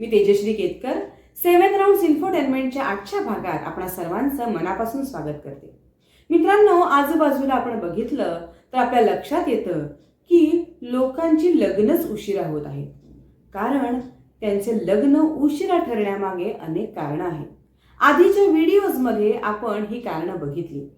मी Tejashri Ketkar. Seven round इन्फोटेनमेंटच्या आजच्या भागात आपणा सर्वांचं मनापासून स्वागत करते. मित्रांनो आजूबाजूला आपण बघितलं तर आपल्या लक्षात येतं की लोकांची लग्नच उशिरा होत आहेत. कारण त्यांचे लग्न उशिरा ठरण्यामागे अनेक कारणं आहेत. आधीच्या व्हिडिओजमध्ये आपण ही कारणं बघितली.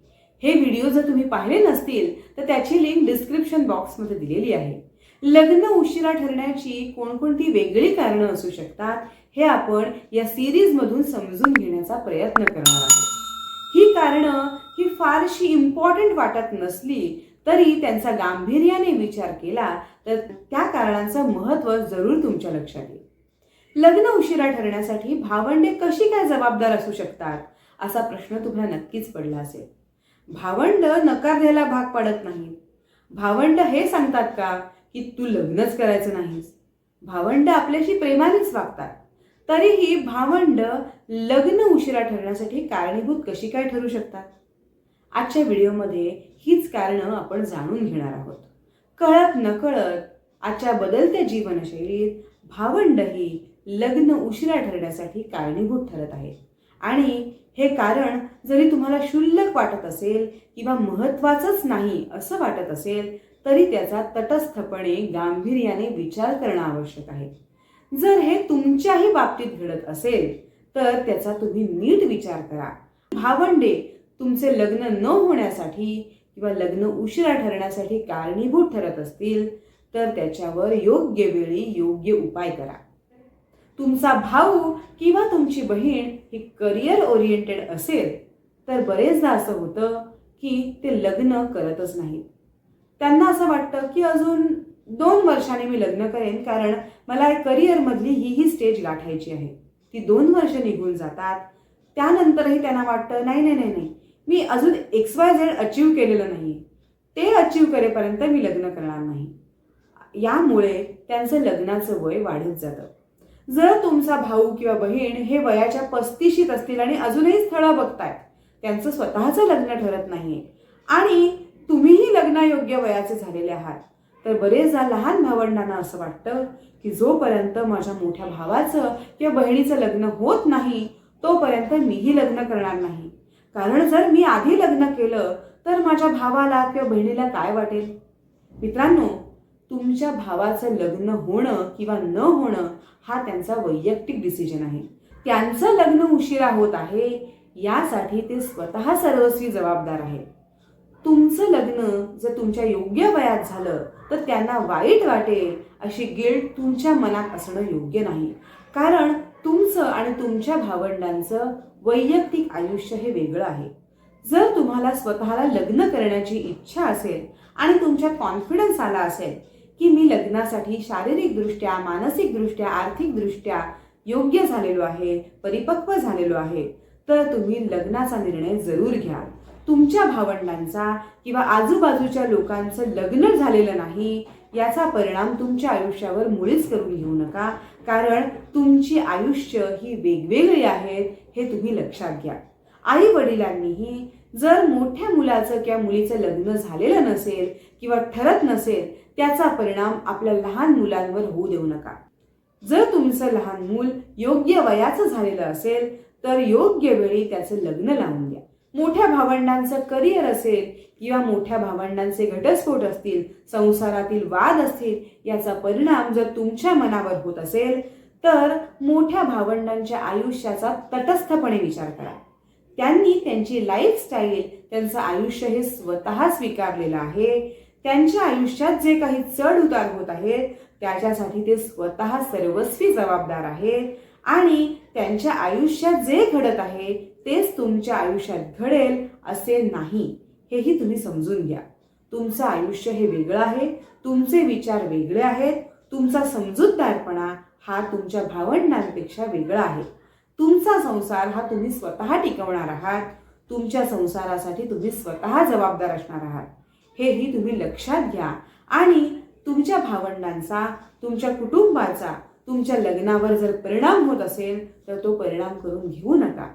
हे व्हिडिओ जर तुम्ही पाहिले नसतील तर त्याची लिंक डिस्क्रिप्शन बॉक्समध्ये दिलेली आहे. लग्न उशिरा ठरण्याची कोणकोणती वेगळी कारणं असू शकतात हे आपण या सिरीजमधून समजून घेण्याचा प्रयत्न करणार आहोत. ही कारणं ही फारशी इम्पॉर्टंट वाटत नसली तरी त्यांचा गांभीर्याने विचार केला तर त्या कारणांचं महत्त्व जरूर तुमच्या लक्षात येईल. लग्न उशिरा ठरण्यासाठी भावंडे कशी काय जबाबदार असू शकतात असा प्रश्न तुम्हाला नक्कीच पडला असेल. भावंड नकार द्यायला भाग पडत नाहीत. भावंड हे सांगतात का की तू लग्नच करायचं नाहीस. भावंड आपल्याशी प्रेमानेच वागतात. तरीही भावंड लग्न उशिरा ठरण्यासाठी कारणीभूत कशी काय ठरू शकतात? आजच्या व्हिडिओमध्ये हीच कारणं आपण जाणून घेणार आहोत. कळत नकळत आजच्या बदलत्या जीवनशैलीत भावंड ही लग्न उशिरा ठरण्यासाठी कारणीभूत ठरत आहेत. आणि हे कारण जरी तुम्हाला क्षुल्लक वाटत असेल किंवा महत्त्वाचंच नाही असं वाटत असेल तरी त्याचा तटस्थपणे गांभीर्याने विचार करणं आवश्यक आहे. जर हे तुमच्याही बाबतीत घडत असेल तर त्याचा तुम्ही नीट विचार करा. भावंडे तुमचे लग्न न होण्यासाठी किंवा लग्न उशिरा ठरण्यासाठी कारणीभूत ठरत असतील तर त्याच्यावर योग्य वेळी योग्य उपाय करा. तुमचा भाऊ किंवा तुमची बहीण ही करिअर ओरिएंटेड असेल तर बरेचदा असं होतं की ते लग्न करतच नाहीत. त्यांना असं वाटतं की अजून दोन वर्षांनी मी लग्न करेन कारण मला करिअरमधली ही ही स्टेज गाठायची आहे. ती दोन वर्ष निघून जातात. त्यानंतरही त्यांना वाटतं नाही नाही नाही नाही मी अजून एक्स वाय झेड अचीव केलेलं नाही. ते अचीव करेपर्यंत मी लग्न करणार नाही. यामुळे त्यांचं लग्नाचं वय वाढत जातं. जर तुमचा भाऊ किंवा बहीण हे वयाच्या पस्तीशीत असतील आणि अजूनही स्थळं बघतायत त्यांचं स्वतःचं लग्न ठरत नाही आणि लग्नायोग्य वयाचे झालेले आहात. तर बरेचदा लहान भावंडांना असं वाटतं की जोपर्यंत माझ्या मोठ्या भावाचं किंवा बहिणीचं लग्न होत नाही तोपर्यंत मीही लग्न करणार नाही. कारण जर मी आधी लग्न केलं तर माझ्या भावाला किंवा बहिणीला काय वाटेल? मित्रांनो तुमच्या भावाचं लग्न होणं किंवा न होणं हा त्यांचा वैयक्तिक डिसिजन आहे. त्यांचं लग्न उशिरा होत आहे यासाठी ते स्वतः सर्वस्वी जबाबदार आहेत. तुमचं लग्न जर तुमच्या योग्य वयात झालं तर त्यांना वाईट वाटेल अशी गिल्ट तुमच्या मनात असणं योग्य नाही. कारण तुमचं आणि तुमच्या भावंडांचं वैयक्तिक आयुष्य हे वेगळं आहे. जर तुम्हाला स्वतःला लग्न करण्याची इच्छा असेल आणि तुमच्या कॉन्फिडन्स आला असेल की मी लग्नासाठी शारीरिकदृष्ट्या मानसिकदृष्ट्या आर्थिकदृष्ट्या योग्य झालेलो आहे परिपक्व झालेलो आहे तर तुम्ही लग्नाचा निर्णय जरूर घ्या तुमच्या भावंडांचा किंवा आजूबाजूच्या लोकांचं लग्न झालेलं नाही याचा परिणाम तुमच्या आयुष्यावर मुळीच करून घेऊ नका. कारण तुमची आयुष्य ही वेगवेगळी आहेत हे तुम्ही लक्षात घ्या. आई वडिलांनीही जर मोठ्या मुलाचं किंवा मुलीचं लग्न झालेलं नसेल किंवा ठरत नसेल त्याचा परिणाम आपल्या लहान मुलांवर होऊ देऊ नका. जर तुमचं लहान मूल योग्य वयाचं झालेलं असेल तर योग्य वेळी त्याचं लग्न लावून द्या. मोठ्या भावंडांचं करिअर असेल किंवा मोठ्या भावंडांचे घटस्फोट असतील संसारातील वाद असतील याचा परिणाम जर तुमच्या मनावर होत असेल तर मोठ्या भावंडांच्या आयुष्याचा तटस्थपणे विचार करा. त्यांनी त्यांची लाईफस्टाईल त्यांचं आयुष्य हे स्वतः स्वीकारलेलं आहे. त्यांच्या आयुष्यात जे काही चढ उतार होत आहेत त्याच्यासाठी ते स्वतः सर्वस्वी जबाबदार आहेत. आणि त्यांच्या आयुष्यात जे घडत आहे तेच तुमच्या आयुष्यात घडेल असे नाही. हेही तुम्ही समजून घ्या. तुमचं आयुष्य हे वेगळं आहे तुमचे विचार वेगळे आहेत तुमचा समजूतदारपणा हा तुमच्या भावंडांपेक्षा वेगळा आहे. तुमचा संसार हा तुम्ही स्वतः टिकवणार आहात तुमच्या संसारासाठी तुम्ही स्वतः जबाबदार असणार आहात. हेही तुम्ही लक्षात घ्या आणि तुमच्या भावंडांचा तुमच्या कुटुंबाचा तुमच्या लग्नावर जर परिणाम होत असेल तर तो परिणाम करून घेऊ नका.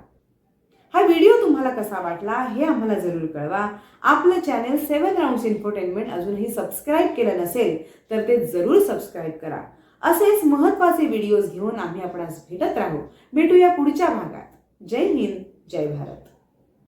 हा व्हिडिओ तुम्हाला कसा वाटला हे आम्हाला जरूर कळवा. आपलं चॅनेल सेवन राऊंड्स इन्फोटेनमेंट अजूनही सबस्क्राईब केलं नसेल तर ते जरूर सबस्क्राईब करा. असेच महत्त्वाचे व्हिडिओज घेऊन आम्ही आपणास भेटत राहू. भेटूया पुढच्या भागात. जय हिंद जय भारत.